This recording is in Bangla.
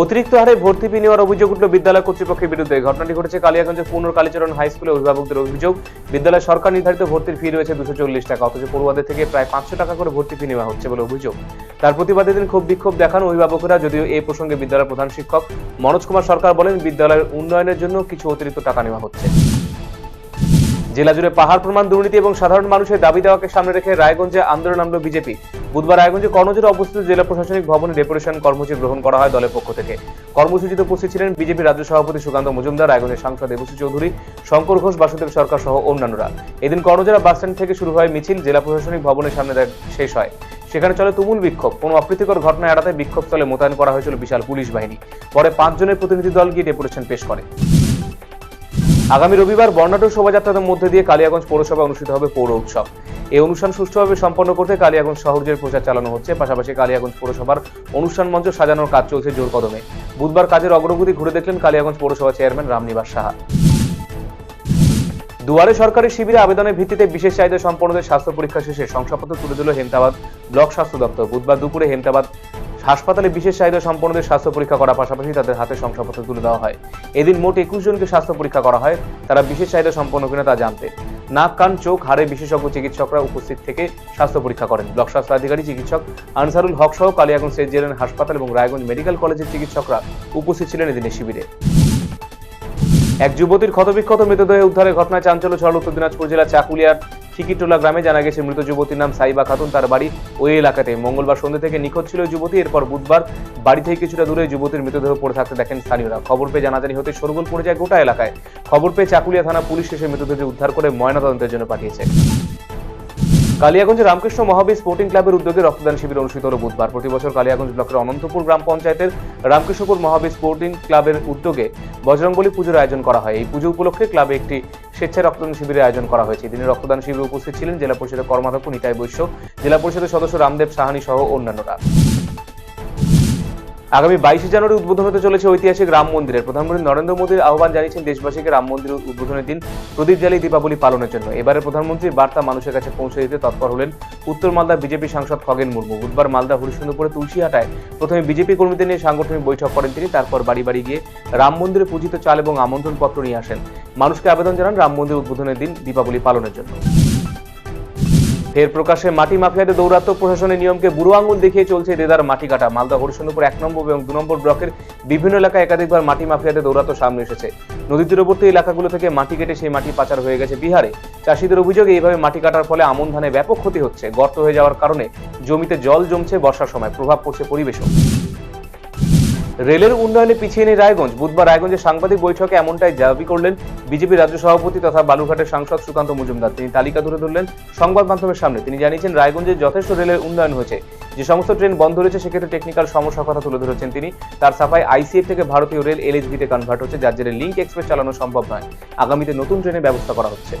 অতিরিক্ত হারে ভর্তি ফি নেওয়ার অভিযোগ উঠল বিদ্যালয় কর্তৃপক্ষের বিরুদ্ধে। ঘটনাটি ঘটেছে কালিয়াগঞ্জের পুনর কালীচরণ হাই স্কুলে অভিভাবকদের অভিযোগ। বিদ্যালয় সরকার নির্ধারিত ভর্তির ফি রয়েছে দুশো চল্লিশ টাকা, অথচ পড়ুয়াদের থেকে প্রায় পাঁচশো টাকা করে ভর্তি ফি নেওয়া হচ্ছে বলে অভিযোগ। তার প্রতিবাদে দিন ক্ষোভ বিক্ষোভ দেখান অভিভাবকরা, যদিও এই প্রসঙ্গে বিদ্যালয়ের প্রধান শিক্ষক মনোজ কুমার সরকার বলেন, বিদ্যালয়ের উন্নয়নের জন্য কিছু অতিরিক্ত টাকা নেওয়া হচ্ছে। জেলা জুড়ে পাহাড় প্রমাণ দুর্নীতি এবং সাধারণ মানুষের দাবি দেওয়াকে সামনে রেখে রায়গঞ্জে আন্দোলন নামল বিজেপি। বুধবার রায়গঞ্জে কর্ণজোরে অবস্থিত জেলা প্রশাসনিক ভবনে ডেপুটেশন কর্মসূচি গ্রহণ করা হয় দলের পক্ষ থেকে। কর্মসূচিতে উপস্থিত ছিলেন বিজেপি রাজ্য সভাপতি সুকান্ত মজুমদার, রায়গঞ্জের সাংসদ দেবশ্রী চৌধুরী, শঙ্কর ঘোষ, বাসুদেব সরকার সহ অন্যান্যরা। এদিন কর্ণজোড়া বাসস্ট্যান্ড থেকে শুরু হয় মিছিল, জেলা প্রশাসনিক ভবনের সামনে শেষ হয়। সেখানে চলে তুমুল বিক্ষোভ। কোনো অপ্রীতিকর ঘটনা এড়াতে বিক্ষোভস্থলে মোতায়েন করা হয়েছিল বিশাল পুলিশ বাহিনী। পরে পাঁচজনের প্রতিনিধি দল গিয়ে ডেপুটেশন পেশ করে। আগামী রবিবার বর্ণাঢ্য শোভাযাত্রার মধ্যে দিয়ে কালিয়াগঞ্জ পৌরসভায় অনুষ্ঠিত হবে পৌর উৎসব। এই অনুষ্ঠান সুষ্ঠুভাবে সম্পন্ন করতে কালিয়াগঞ্জ শহরের প্রচার চালানো হচ্ছে। পাশাপাশি কালিয়াগঞ্জ পৌরসভার অনুষ্ঠান মঞ্চ সাজানোর কাজ চলছে জোর কদমে। বুধবার কাজের অগ্রগতি ঘুরে দেখলেন কালিয়াগঞ্জ পৌরসভা চেয়ারম্যান রামনিবাস সাহা। দুয়ারে সরকারি শিবিরে আবেদনের ভিত্তিতে বিশেষ চাহিদা সম্পন্নদের স্বাস্থ্য পরীক্ষা শেষে শংসাপত্র তুলে দিল হেমতাবাদ ব্লক স্বাস্থ্য দপ্তর। বুধবার দুপুরে হেমতাবাদ হাসপাতালে বিশেষ চাহিদা সম্পন্নদের স্বাস্থ্য পরীক্ষা করার পাশাপাশি তাদের হাতে শংসাপত্র তুলে দেওয়া হয়। এদিন মোট একুশ জনকে স্বাস্থ্য পরীক্ষা করা হয়, তারা বিশেষ চাহিদা সম্পন্ন কিনা তা জানতে। নাক, কান, চোখ, হাড়ে বিশেষজ্ঞ চিকিৎসকরা উপস্থিত থেকে স্বাস্থ্য পরীক্ষা করেন। ব্লক স্বাস্থ্য আধিকারী চিকিৎসক আনসারুল হক সহ কালিয়াগঞ্জ সেন্ট জেরেন হাসপাতাল এবং রায়গঞ্জ মেডিকেল কলেজের চিকিৎসকরা উপস্থিত ছিলেন এদিনের শিবিরে। এক যুবতীর ক্ষতবিক্ষত মৃতদেহ উদ্ধারের ঘটনায় চাঞ্চল্য ছড়াল উত্তর দিনাজপুর জেলার চাকুলিয়ার ঠিকিটোলা গ্রামে। জানা গেছে, মৃত যুবতীর নাম সাইবা খাতুন। তার বাড়ি ওই এলাকাতে। মঙ্গলবার সন্ধ্যে থেকে নিখোঁজ ছিল যুবতী। এরপর বুধবার বাড়ি থেকে কিছুটা দূরে যুবতীর মৃতদেহ পড়ে থাকতে দেখেন স্থানীয়রা। খবর পেয়ে জানাজানি হতে সরগোল পড়ে যায় গোটা এলাকায়। খবর পেয়ে চাকুলিয়া থানা পুলিশ এসে মৃতদেহটি উদ্ধার করে ময়নাতদন্তের জন্য পাঠিয়েছে। কালিয়াগঞ্জ রামকৃষ্ণ মহাবীর স্পোর্টিং ক্লাবের উদ্যোগে রক্তদান শিবির অনুষ্ঠিত হল বুধবার। প্রতি বছর কালিয়াগঞ্জ ব্লকের অনন্তপুর গ্রাম পঞ্চায়েতের রামকৃষ্ণপুর মহাবীর স্পোর্টিং ক্লাবের উদ্যোগে বজরংবলী পুজোর আয়োজন করা হয়। এই পুজো উপলক্ষে ক্লাবে একটি স্বেচ্ছায় রক্তদান শিবিরের আয়োজন করা হয়েছে। দিনে রক্তদান শিবিরে উপস্থিত ছিলেন জেলা পরিষদের কর্মাধ্যক্ষ নিতাই বৈশ্য, জেলা পরিষদের সদস্য রামদেব সাহানি সহ অন্যান্যরা। আগামী বাইশে জানুয়ারি উদ্বোধন হতে চলেছে ঐতিহাসিক রাম মন্দিরের। প্রধানমন্ত্রী নরেন্দ্র মোদীর আহ্বান জানিয়েছেন দেশবাসীকে রাম মন্দির উদ্বোধনের দিন প্রদীপ জ্বালিয়ে দীপাবলি পালনের জন্য। এবারে প্রধানমন্ত্রীর বার্তা মানুষের কাছে পৌঁছে দিতে তৎপর হলেন উত্তর মালদা বিজেপি সাংসদ খগেন মুর্মু। বুধবার মালদা হরিশ্চন্দ্রপুরে তুলসীহাটায় প্রথমে বিজেপি কর্মীদের নিয়ে সাংগঠনিক বৈঠক করেন তিনি, তারপর বাড়ি বাড়ি গিয়ে রাম মন্দিরে পূজিত চাল এবং আমন্ত্রণপত্র নিয়ে আসেন। মানুষকে আবেদন জানান রাম মন্দির উদ্বোধনের দিন দীপাবলি পালনের জন্য। ফের প্রকাশে মাটি মাফিয়াতে দৌরাত্ম প্রশাসনের নিয়মকে বুড়ো আঙুল দেখিয়ে চলছে দেদার মাটি কাটা। মালদা হরিশনপুর এক নম্বর এবং দু নম্বর ব্লকের বিভিন্ন এলাকায় একাধিকবার মাটি মাফিয়াতে দৌরাত্ম সামনে এসেছে। নদী তীরবর্তী এলাকাগুলো থেকে মাটি কেটে সেই মাটি পাচার হয়ে গেছে বিহারে। চাষিদের অভিযোগে এইভাবে মাটি কাটার ফলে আমন ধানে ব্যাপক ক্ষতি হচ্ছে। গর্ত হয়ে যাওয়ার কারণে জমিতে জল জমছে বর্ষার সময়। প্রভাব পড়ছে পরিবেশও। রেলের উন্নয়নে পিছিয়ে নেই রায়গঞ্জ। বুধবার রায়গঞ্জে সাংবাদিক বৈঠকে এমনটাই দাবি করলেন বিজেপি রাজ্য সভাপতি তথা বালুঘাটের সাংসদ সুকান্ত মজুমদার। তিনি তালিকা তুলে ধরলেন সংবাদ মাধ্যমের সামনে। তিনি জানিয়েছেন, রায়গঞ্জে যথেষ্ট রেলের উন্নয়ন হয়েছে। যে সমস্ত ট্রেন বন্ধ রয়েছে, সেক্ষেত্রে টেকনিক্যাল সমস্যার কথা তুলে ধরেছেন তিনি। তার সাফাই আইসিএফ থেকে ভারতীয় রেল এলএসভিতে কনভার্ট হচ্ছে, যার জেরে লিঙ্ক এক্সপ্রেস চালানো সম্ভব নয়। আগামীতে নতুন ট্রেনের ব্যবস্থা করা হচ্ছে।